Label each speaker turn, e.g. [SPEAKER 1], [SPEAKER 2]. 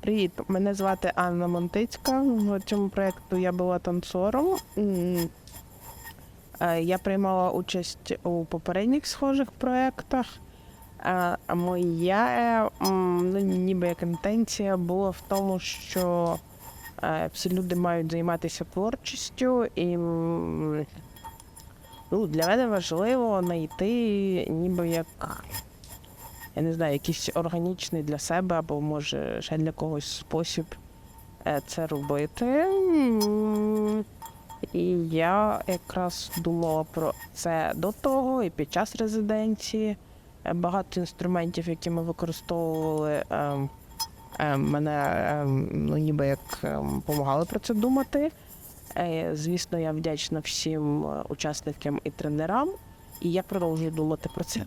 [SPEAKER 1] Привіт, мене звати Анна Монтицька. В цьому проєкту я була танцором. Е, Я приймала участь у попередніх схожих проєктах. Е, моя ну, ніби як інтенція була в тому, що е, всі люди мають займатися творчістю, і ну, для мене важливо знайти ніби як я не знаю, якийсь органічний для себе або може ще для когось спосіб е, це робити. І я якраз думала про це до того і під час резиденції. Е, Багато інструментів, які ми використовували, ем, ем, мене ем, ну, ніби як допомагали про це думати. Е, Звісно, я вдячна всім учасникам і тренерам, і я продовжую думати про це.